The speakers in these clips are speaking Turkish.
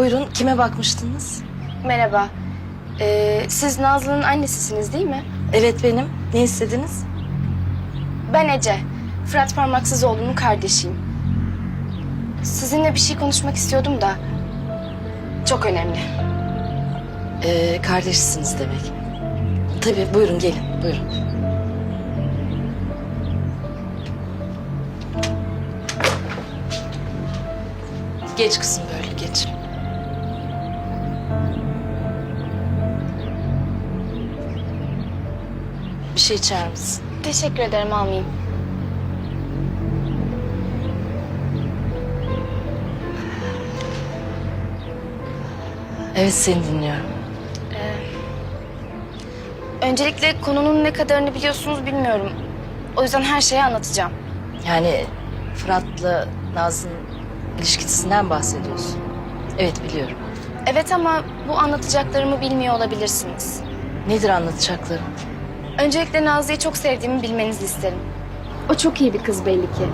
Buyurun kime bakmıştınız? Merhaba. Ee, siz Nazlı'nın annesisiniz değil mi? Evet benim. Ne istediniz? Ben Ece. Fırat Parmaksızoğlu'nun kardeşiyim. Sizinle bir şey konuşmak istiyordum da. Çok önemli. Ee, kardeşsiniz demek. Tabii buyurun gelin buyurun. Geç kızım böyle şey içer misin? Teşekkür ederim almayayım. Evet seni dinliyorum. Öncelikle konunun ne kadarını biliyorsunuz bilmiyorum. O yüzden her şeyi anlatacağım. Yani Fırat'la Nazlı'nın ilişkisinden bahsediyorsun. Evet biliyorum. Evet ama bu anlatacaklarımı bilmiyor olabilirsiniz. Nedir anlatacaklarım? Öncelikle Nazlı'yı çok sevdiğimi bilmenizi isterim. O çok iyi bir kız belli ki.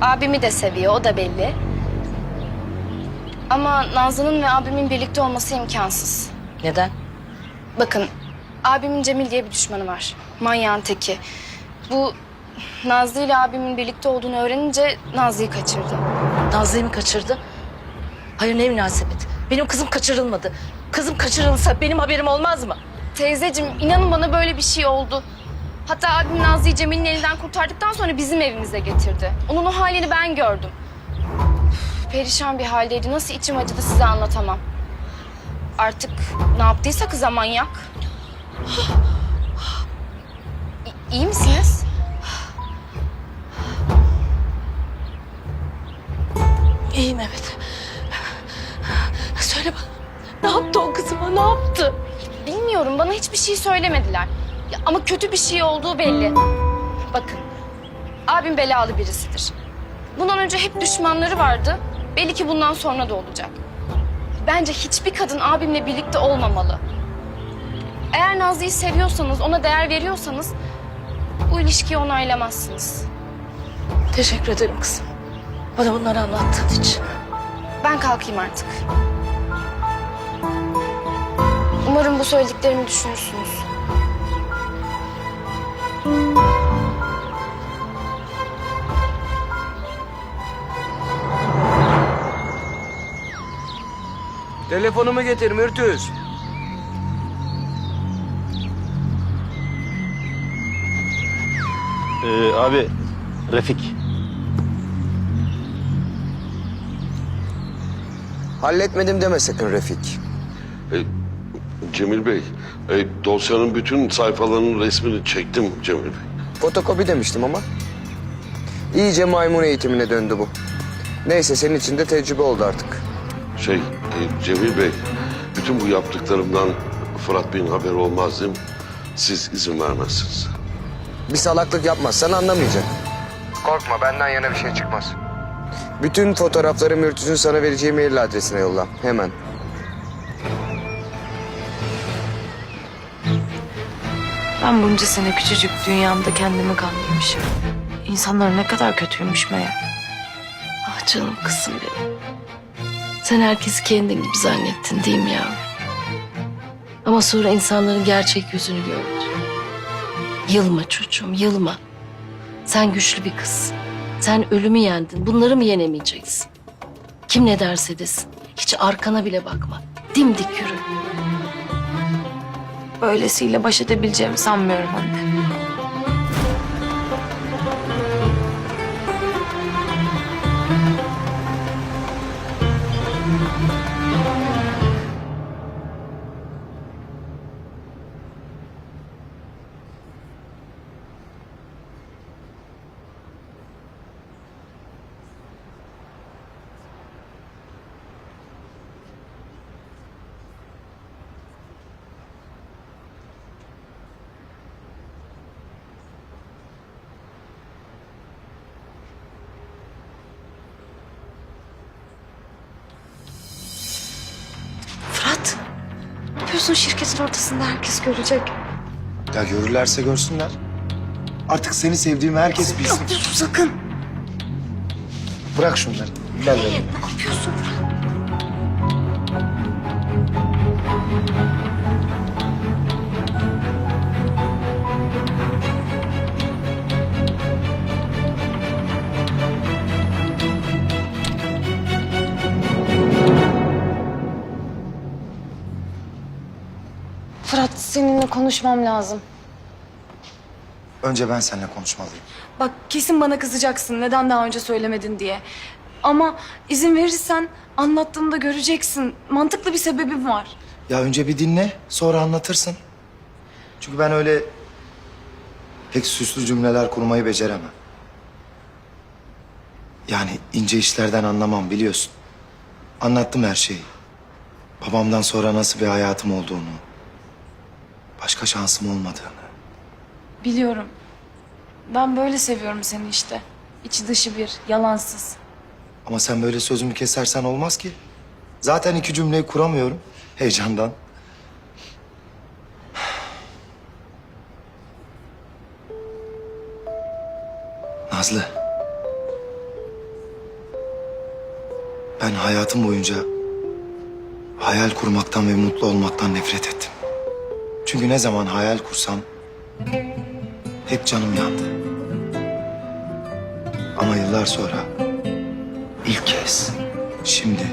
Abimi de seviyor, o da belli. Ama Nazlı'nın ve abimin birlikte olması imkansız. Neden? Bakın, abimin Cemil diye bir düşmanı var. Manyağın teki. Bu Nazlı ile abimin birlikte olduğunu öğrenince Nazlı'yı kaçırdı. Nazlı'yı mı kaçırdı? Hayır ne münasebet. Benim kızım kaçırılmadı. Kızım kaçırılsa benim haberim olmaz mı? Teyzeciğim, inanın bana böyle bir şey oldu. Hatta abim Nazlı'yı Cemil'in elinden kurtardıktan sonra bizim evimize getirdi. Onun o halini ben gördüm. Üf, Perişan bir haldeydi. Nasıl içim acıdı size anlatamam. Artık ne yaptıysa kıza manyak. İyi misiniz? Şey söylemediler. Ya, ama kötü bir şey olduğu belli. Bakın. Abim belalı birisidir. Bundan önce hep düşmanları vardı. Belli ki bundan sonra da olacak. Bence hiçbir kadın abimle birlikte olmamalı. Eğer Nazlı'yı seviyorsanız, ona değer veriyorsanız... ...bu ilişkiyi onaylamazsınız. Teşekkür ederim kızım. Bana bunları anlattığın için. Ben kalkayım artık. Bu söylediklerimi düşünürsünüz. Telefonumu getir Mürtüz. Ee, abi Refik. Halletmedim deme sakın Refik. E, Cemil Bey, e, dosyanın bütün sayfalarının resmini çektim Cemil Bey. Fotokopi demiştim ama. İyice maymun eğitimine döndü bu. Neyse senin için de tecrübe oldu artık. Şey, e, Cemil Bey, bütün bu yaptıklarımdan Fırat Bey'in haberi olmaz değil mi? Siz izin vermezsiniz. Bir salaklık yapmazsan anlamayacak. Korkma benden yana bir şey çıkmaz. Bütün fotoğrafları Mürtüz'ün sana vereceği mail adresine yolla. Hemen. Ben bunca sene küçücük dünyamda kendimi kandırmışım. İnsanlar ne kadar kötüymüş meğer. Ah canım kızım benim. Sen herkesi kendin gibi zannettin değil mi yavrum? Ama sonra insanların gerçek yüzünü gördün. Yılma çocuğum, yılma. Sen güçlü bir kızsın. Sen ölümü yendin. Bunları mı yenemeyeceksin? Kim ne derse desin. Hiç arkana bile bakma. Dimdik yürü. Böylesiyle baş edebileceğimi sanmıyorum anne. Yapıyorsun şirketin ortasında herkes görecek. Ya görürlerse görsünler. Artık seni sevdiğimi herkes bilsin. yapıyorsun sakın? Bırak şunları. Gel benimle. Ne yapıyorsun? Seninle konuşmam lazım. Önce ben seninle konuşmalıyım. Bak kesin bana kızacaksın neden daha önce söylemedin diye. Ama izin verirsen anlattığımda göreceksin. Mantıklı bir sebebim var. Ya önce bir dinle, sonra anlatırsın. Çünkü ben öyle pek süslü cümleler kurmayı beceremem. Yani ince işlerden anlamam biliyorsun. Anlattım her şeyi. Babamdan sonra nasıl bir hayatım olduğunu, başka şansım olmadığını. Biliyorum. Ben böyle seviyorum seni işte. İçi dışı bir, yalansız. Ama sen böyle sözümü kesersen olmaz ki. Zaten iki cümleyi kuramıyorum heyecandan. Nazlı. Ben hayatım boyunca hayal kurmaktan ve mutlu olmaktan nefret ettim. Çünkü ne zaman hayal kursam hep canım yandı. Ama yıllar sonra İlk kez şimdi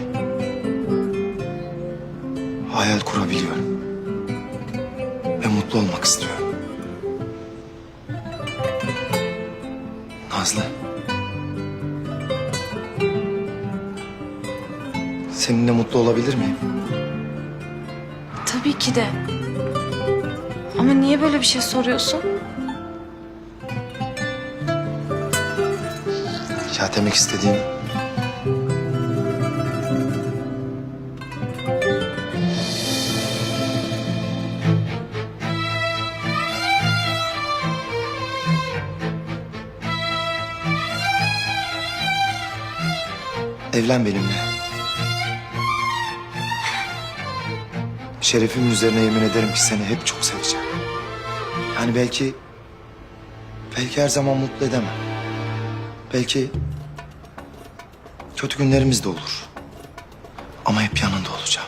hayal kurabiliyorum. Ve mutlu olmak istiyorum. Nazlı. Seninle mutlu olabilir miyim? Tabii ki de. Ama niye böyle bir şey soruyorsun? Ya demek istediğim... Evlen benimle. Şerefimin üzerine yemin ederim ki seni hep çok seveceğim. Yani belki... Belki her zaman mutlu edemem. Belki kötü günlerimiz de olur. Ama hep yanında olacağım.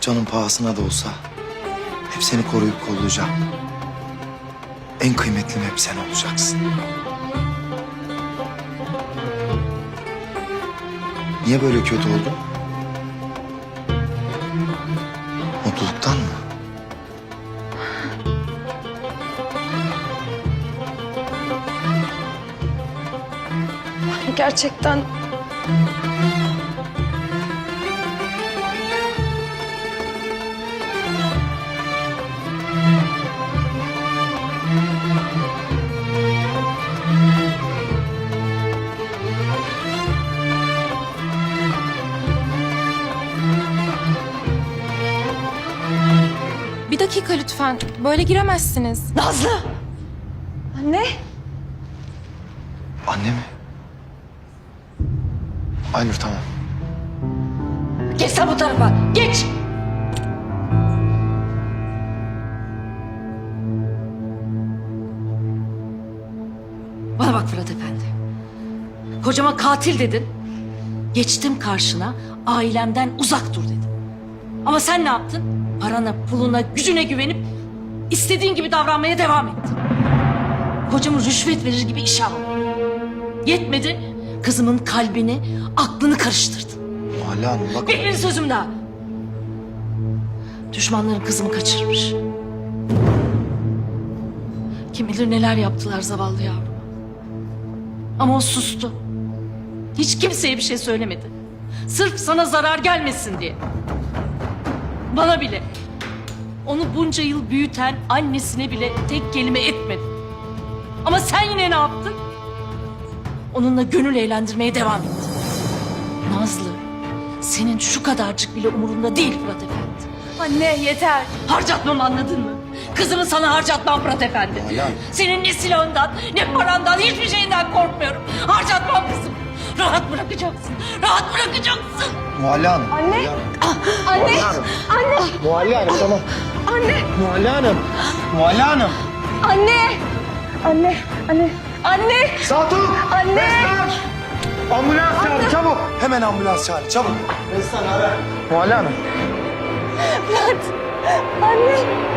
Canın pahasına da olsa hep seni koruyup kollayacağım. En kıymetlim hep sen olacaksın. Niye böyle kötü oldun? Mutluluktan mı? Gerçekten Bir dakika lütfen. Böyle giremezsiniz. Nazlı! Anne. Anne mi? Aynur tamam. Geç sen bu tarafa. Geç! Bana bak Fırat Efendi. Kocama katil dedin. Geçtim karşına ailemden uzak dur dedim. Ama sen ne yaptın? Parana, puluna, gücüne güvenip istediğin gibi davranmaya devam ettin. Kocamı rüşvet verir gibi işe aldın. Yetmedi, kızımın kalbini, aklını karıştırdın. Muhalle Hanım bak. Bir sözüm daha. Düşmanların kızımı kaçırmış. Kim bilir neler yaptılar zavallı yavruma. Ama o sustu. Hiç kimseye bir şey söylemedi. Sırf sana zarar gelmesin diye. Bana bile. Onu bunca yıl büyüten annesine bile tek kelime etmedi. Ama sen yine ne yaptın? Onunla gönül eğlendirmeye devam ettin. Nazlı, senin şu kadarcık bile umurunda değil Fırat Efendi. Anne yeter. Harcatmam anladın mı? Kızımı sana harcatmam Fırat Efendi. Hala. Senin ne silahından ne parandan hiçbir şeyinden korkmuyorum. Harcatmam kızım. Rahat bırakacaksın. Rahat bırakacaksın. Muhalle Hanım. Anne. Anne. Anne. Muhalle Hanım tamam. Anne. Muhalle Hanım. Muhalle Hanım. Anne. Anne. Anne. Anne. Saltuk. Anne. Destek. Ambulans çağır çabuk. Hemen ambulans çağır çabuk. Destan ara. Muhalle Hanım. Anne.